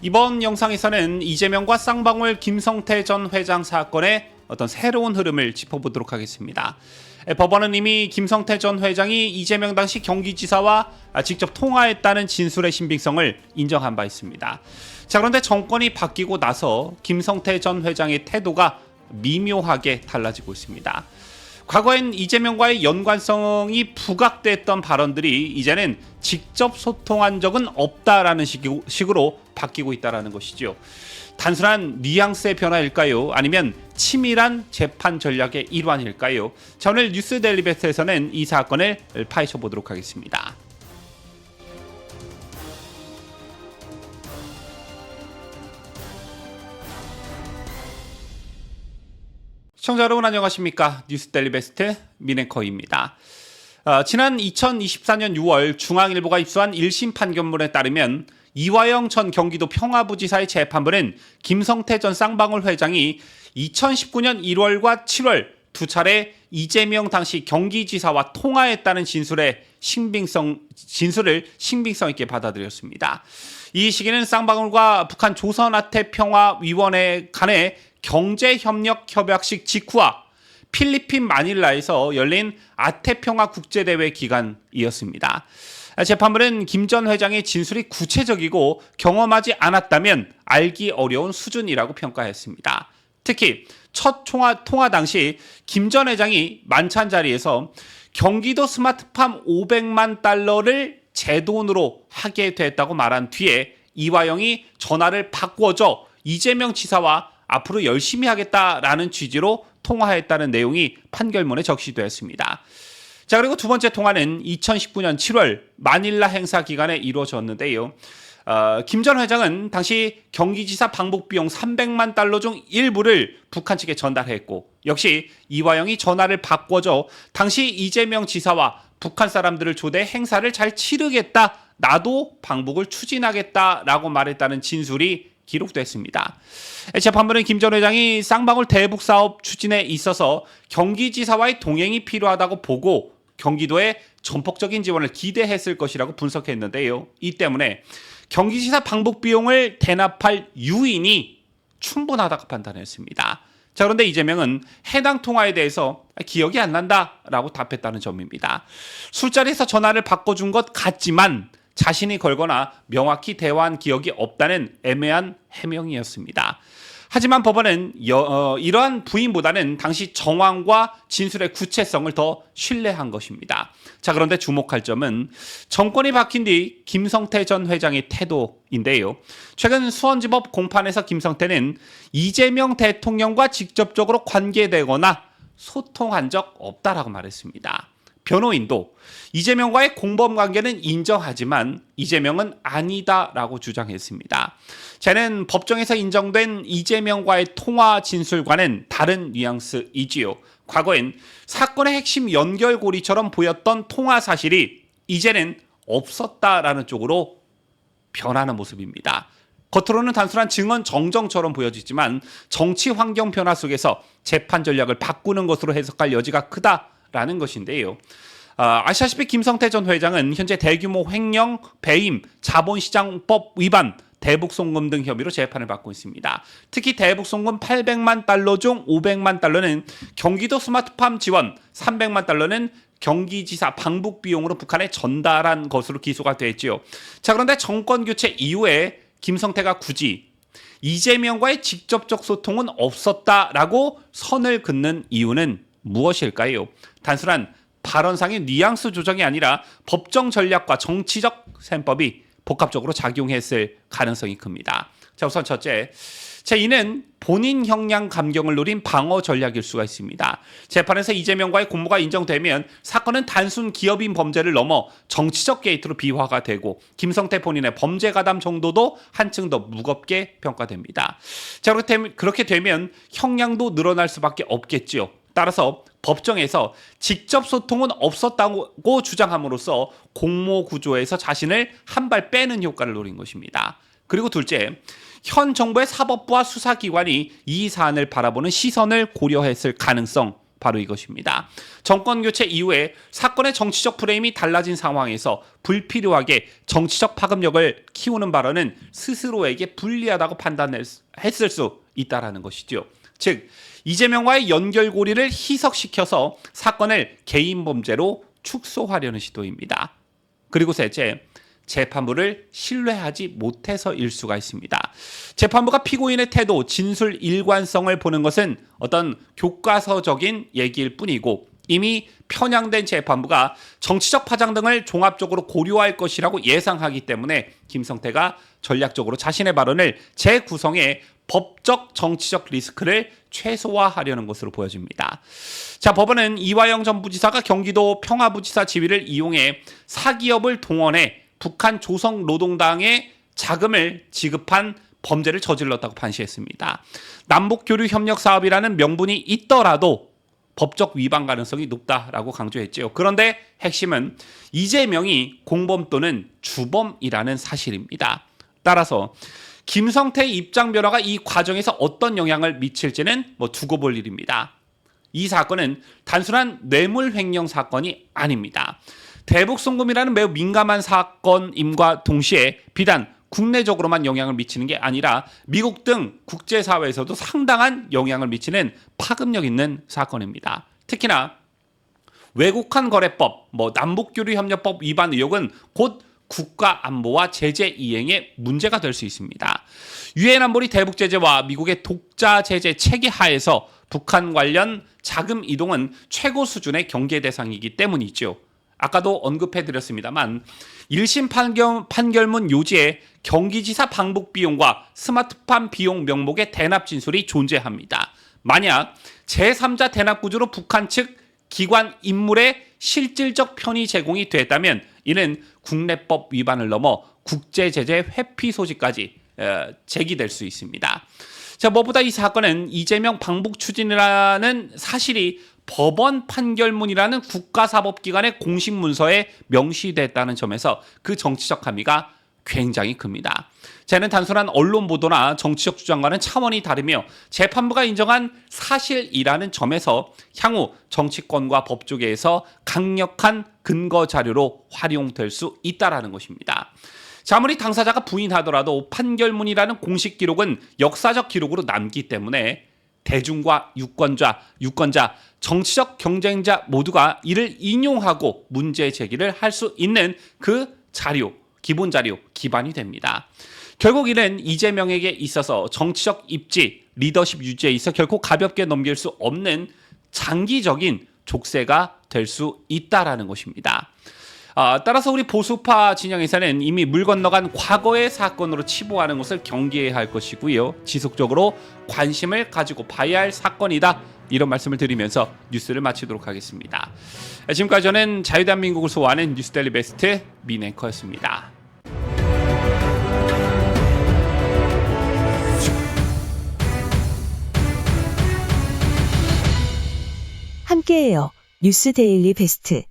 이번 영상에서는 이재명과 쌍방울 김성태 전 회장 사건의 어떤 새로운 흐름을 짚어보도록 하겠습니다. 에, 법원은 이미 김성태 전 회장이 이재명 당시 경기지사와 아, 직접 통화했다는 진술의 신빙성을 인정한 바 있습니다. 자 그런데 정권이 바뀌고 나서 김성태 전 회장의 태도가 미묘하게 달라지고 있습니다. 과거엔 이재명과의 연관성이 부각됐던 발언들이 이제는 직접 소통한 적은 없다라는 식으로 바뀌고 있다라는 것이죠. 단순한 뉘앙스의 변화일까요? 아니면 치밀한 재판 전략의 일환일까요? 자, 오늘 뉴스 델리베스트에서는 이 사건을 파헤쳐 보도록 하겠습니다. 시청자 여러분 안녕하십니까 뉴스델리 베스트 미네커입니다. 어, 지난 2024년 6월 중앙일보가 입수한 1심 판결문에 따르면 이화영 전 경기도 평화부지사의 재판부는 김성태 전 쌍방울 회장이 2019년 1월과 7월 두 차례 이재명 당시 경기지사와 통화했다는 진술의 신빙성 진술을 신빙성 있게 받아들였습니다. 이 시기는 쌍방울과 북한 조선아태평화위원회 간의 경제협력 협약식 직후와 필리핀 마닐라에서 열린 아태평화 국제대회 기간이었습니다. 재판부는 김 전 회장의 진술이 구체적이고 경험하지 않았다면 알기 어려운 수준이라고 평가했습니다. 특히 첫 통화, 통화 당시 김 전 회장이 만찬 자리에서 경기도 스마트팜 500만 달러를 제 돈으로 하게 됐다고 말한 뒤에 이화영이 전화를 바꿔줘 이재명 지사와 앞으로 열심히 하겠다라는 취지로 통화했다는 내용이 판결문에 적시되었습니다. 자 그리고 두 번째 통화는 2019년 7월 마닐라 행사 기간에 이루어졌는데요. 어, 김전 회장은 당시 경기지사 방북 비용 300만 달러 중 일부를 북한 측에 전달했고 역시 이화영이 전화를 바꿔줘 당시 이재명 지사와 북한 사람들을 초대 행사를 잘 치르겠다 나도 방북을 추진하겠다라고 말했다는 진술이 기록됐습니다. 재판부는 김 전 회장이 쌍방울 대북 사업 추진에 있어서 경기지사와의 동행이 필요하다고 보고 경기도에 전폭적인 지원을 기대했을 것이라고 분석했는데요. 이 때문에 경기지사 방북 비용을 대납할 유인이 충분하다고 판단했습니다. 자, 그런데 이재명은 해당 통화에 대해서 기억이 안 난다라고 답했다는 점입니다. 술자리에서 전화를 바꿔준 것 같지만 자신이 걸거나 명확히 대화한 기억이 없다는 애매한 해명이었습니다. 하지만 법원은 여- 어, 이러한 부인보다는 당시 정황과 진술의 구체성을 더 신뢰한 것입니다. 자, 그런데 주목할 점은 정권이 바뀐 뒤 김성태 전 회장의 태도인데요. 최근 수원지법 공판에서 김성태는 이재명 대통령과 직접적으로 관계되거나 소통한 적 없다라고 말했습니다. 변호인도 이재명과의 공범 관계는 인정하지만 이재명은 아니다라고 주장했습니다. 쟤는 법정에서 인정된 이재명과의 통화 진술과는 다른 뉘앙스이지요. 과거엔 사건의 핵심 연결고리처럼 보였던 통화 사실이 이제는 없었다라는 쪽으로 변하는 모습입니다. 겉으로는 단순한 증언 정정처럼 보여지지만 정치 환경 변화 속에서 재판 전략을 바꾸는 것으로 해석할 여지가 크다 라는 것인데요. 아, 아시다시피 김성태 전 회장은 현재 대규모 횡령, 배임, 자본시장법 위반, 대북송금 등 혐의로 재판을 받고 있습니다. 특히 대북송금 800만 달러 중 500만 달러는 경기도 스마트팜 지원, 300만 달러는 경기지사 방북 비용으로 북한에 전달한 것으로 기소가 됐지요. 자 그런데 정권 교체 이후에 김성태가 굳이 이재명과의 직접적 소통은 없었다라고 선을 긋는 이유는 무엇일까요? 단순한 발언상의 뉘앙스 조정이 아니라 법정 전략과 정치적 셈법이 복합적으로 작용했을 가능성이 큽니다. 자, 우선 첫째. 자, 이는 본인 형량 감경을 노린 방어 전략일 수가 있습니다. 재판에서 이재명과의 공모가 인정되면 사건은 단순 기업인 범죄를 넘어 정치적 게이트로 비화가 되고 김성태 본인의 범죄 가담 정도도 한층 더 무겁게 평가됩니다. 자, 그렇게 되면 형량도 늘어날 수밖에 없겠지요. 따라서 법정에서 직접 소통은 없었다고 주장함으로써 공모 구조에서 자신을 한 발 빼는 효과를 노린 것입니다. 그리고 둘째, 현 정부의 사법부와 수사기관이 이 사안을 바라보는 시선을 고려했을 가능성 바로 이것입니다. 정권 교체 이후에 사건의 정치적 프레임이 달라진 상황에서 불필요하게 정치적 파급력을 키우는 발언은 스스로에게 불리하다고 판단했을 수 있다라는 것이죠. 즉 이재명과의 연결고리를 희석시켜서 사건을 개인 범죄로 축소하려는 시도입니다. 그리고 셋째, 재판부를 신뢰하지 못해서일 수가 있습니다. 재판부가 피고인의 태도, 진술 일관성을 보는 것은 어떤 교과서적인 얘기일 뿐이고 이미 편향된 재판부가 정치적 파장 등을 종합적으로 고려할 것이라고 예상하기 때문에 김성태가 전략적으로 자신의 발언을 재구성해 법적 정치적 리스크를 최소화하려는 것으로 보여집니다. 자, 법원은 이화영 전 부지사가 경기도 평화부지사 지위를 이용해 사기업을 동원해 북한 조성 노동당에 자금을 지급한 범죄를 저질렀다고 판시했습니다. 남북교류 협력 사업이라는 명분이 있더라도 법적 위반 가능성이 높다라고 강조했죠. 그런데 핵심은 이재명이 공범 또는 주범이라는 사실입니다. 따라서 김성태 입장 변화가 이 과정에서 어떤 영향을 미칠지는 뭐 두고 볼 일입니다. 이 사건은 단순한 뇌물 횡령 사건이 아닙니다. 대북 송금이라는 매우 민감한 사건임과 동시에 비단 국내적으로만 영향을 미치는 게 아니라 미국 등 국제사회에서도 상당한 영향을 미치는 파급력 있는 사건입니다. 특히나 외국환 거래법, 뭐 남북교류 협력법 위반 의혹은 곧 국가 안보와 제재 이행에 문제가 될 수 있습니다. 유엔 안보리 대북 제재와 미국의 독자 제재 체계 하에서 북한 관련 자금 이동은 최고 수준의 경계 대상이기 때문이죠. 아까도 언급해 드렸습니다만 1심 판결, 판결문 요지에 경기지사 방북 비용과 스마트팜 비용 명목의 대납 진술이 존재합니다. 만약 제3자 대납 구조로 북한 측 기관 인물의 실질적 편의 제공이 됐다면 이는 국내법 위반을 넘어 국제 제재 회피 소지까지 어, 제기될 수 있습니다. 자, 무엇보다 이 사건은 이재명 방북 추진이라는 사실이 법원 판결문이라는 국가사법기관의 공식 문서에 명시됐다는 점에서 그 정치적 함의가 굉장히 큽니다. 쟤는 단순한 언론 보도나 정치적 주장과는 차원이 다르며 재판부가 인정한 사실이라는 점에서 향후 정치권과 법조계에서 강력한 근거 자료로 활용될 수 있다라는 것입니다. 자, 아무리 당사자가 부인하더라도 판결문이라는 공식 기록은 역사적 기록으로 남기 때문에 대중과 유권자, 유권자, 정치적 경쟁자 모두가 이를 인용하고 문제 제기를 할 수 있는 그 자료, 기본 자료, 기반이 됩니다. 결국 이는 이재명에게 있어서 정치적 입지, 리더십 유지에 있어 결코 가볍게 넘길 수 없는 장기적인 족쇄가 될 수 있다라는 것입니다. 아, 따라서 우리 보수파 진영에서는 이미 물 건너간 과거의 사건으로 치부하는 것을 경계해야 할 것이고요. 지속적으로 관심을 가지고 봐야 할 사건이다. 이런 말씀을 드리면서 뉴스를 마치도록 하겠습니다. 지금까지 저는 자유대한민국을 소화하는 뉴스데일리 베스트 민앵커였습니다. 함께해요. 뉴스 데일리 베스트.